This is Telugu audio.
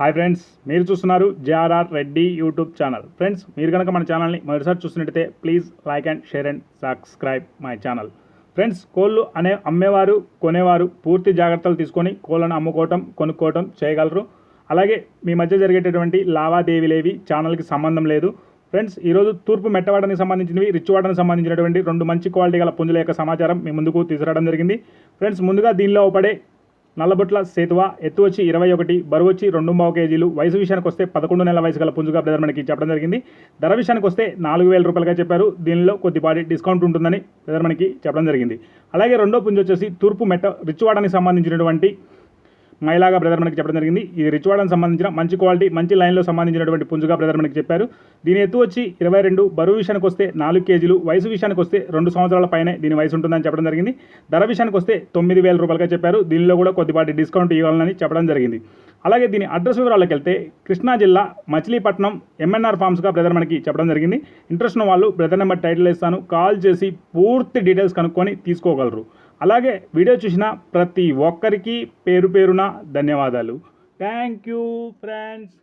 హాయ్ ఫ్రెండ్స్ మీరు చూస్తున్నారు JRR Reddy YouTube channel. Friends మీరు కనుక మన ఛానల్ని మరోసారి చూస్తున్నట్టయితే please like and share and subscribe my channel. Friends కోళ్ళు అనే అమ్మేవారు కొనేవారు పూర్తి జాగ్రత్తలు తీసుకొని కోళ్ళను అమ్ముకోవటం కొనుక్కోవటం చేయగలరు. అలాగే మీ మధ్య జరిగేటటువంటి లావాదేవీలేవి ఛానల్కి సంబంధం లేదు. ఫ్రెండ్స్ ఈరోజు తూర్పు మెట్టవాడనికి సంబంధించినవి రిచ్వాడనికి సంబంధించినటువంటి రెండు మంచి క్వాలిటీ గల పుంజుల యొక్క సమాచారం మీ ముందుకు తీసుకురావడం జరిగింది. ఫ్రెండ్స్ ముందుగా దీనిలో పడే నల్లబొట్ల సేతువ ఎత్తు వచ్చి ఇరవై ఒకటి బరువు వచ్చి రెండు మూవ కేజీలు. వయసు విషయానికి వస్తే పదకొండు నెలల వయసు గల పుంజుగా బ్రదర్ మనకి చెప్పడం జరిగింది. ధర విషయానికి వస్తే నాలుగు వేల రూపాయలుగా చెప్పారు. దీనిలో కొద్దిపాటి డిస్కౌంట్ ఉంటుందని బ్రదర్ మనకి చెప్పడం జరిగింది. అలాగే రెండో పుంజు వచ్చేసి తూర్పు మెట్ట రిచ్వాడానికి సంబంధించినటువంటి మైలాగా బ్రదర్ మనకి చెప్పడం జరిగింది. ఇది రిచ్వాడనికి సంబంధించిన మంచి క్వాలిటీ మంచి లైన్లో సంబంధించినటువంటి పుంజుగా బ్రదర్ మనకి చెప్పారు. దీని ఎత్తు వచ్చి ఇరవై రెండు బరువు విషయానికి వస్తే నాలుగు కేజీలు వయసు విషయానికి వస్తే రెండు సంవత్సరాల పైనే దీని వయసు ఉంటుందని చెప్పడం జరిగింది. ధర విషయానికి వస్తే తొమ్మిది వేల రూపాయలుగా చెప్పారు. దీనిలో కూడా కొద్దిపాటి డిస్కౌంట్ ఇవ్వాలని చెప్పడం జరిగింది. అలాగే దీని అడ్రస్ వివరాలకు వెళ్తే కృష్ణా జిల్లా మచిలీపట్నం ఎంఎన్ఆర్ ఫార్మ్స్గా బ్రదర్ మనకి చెప్పడం జరిగింది. ఇంట్రెస్ట్ ఉన్న వాళ్ళు బ్రదర్ నెంబర్ టైటిల్ ఇస్తాను. కాల్ చేసి పూర్తి డీటెయిల్స్ కనుక్కొని తీసుకోగలరు. అలాగే వీడియో చూసిన ప్రతి ఒక్కరికి పేరు పేరున ధన్యవాదాలు. Thank you friends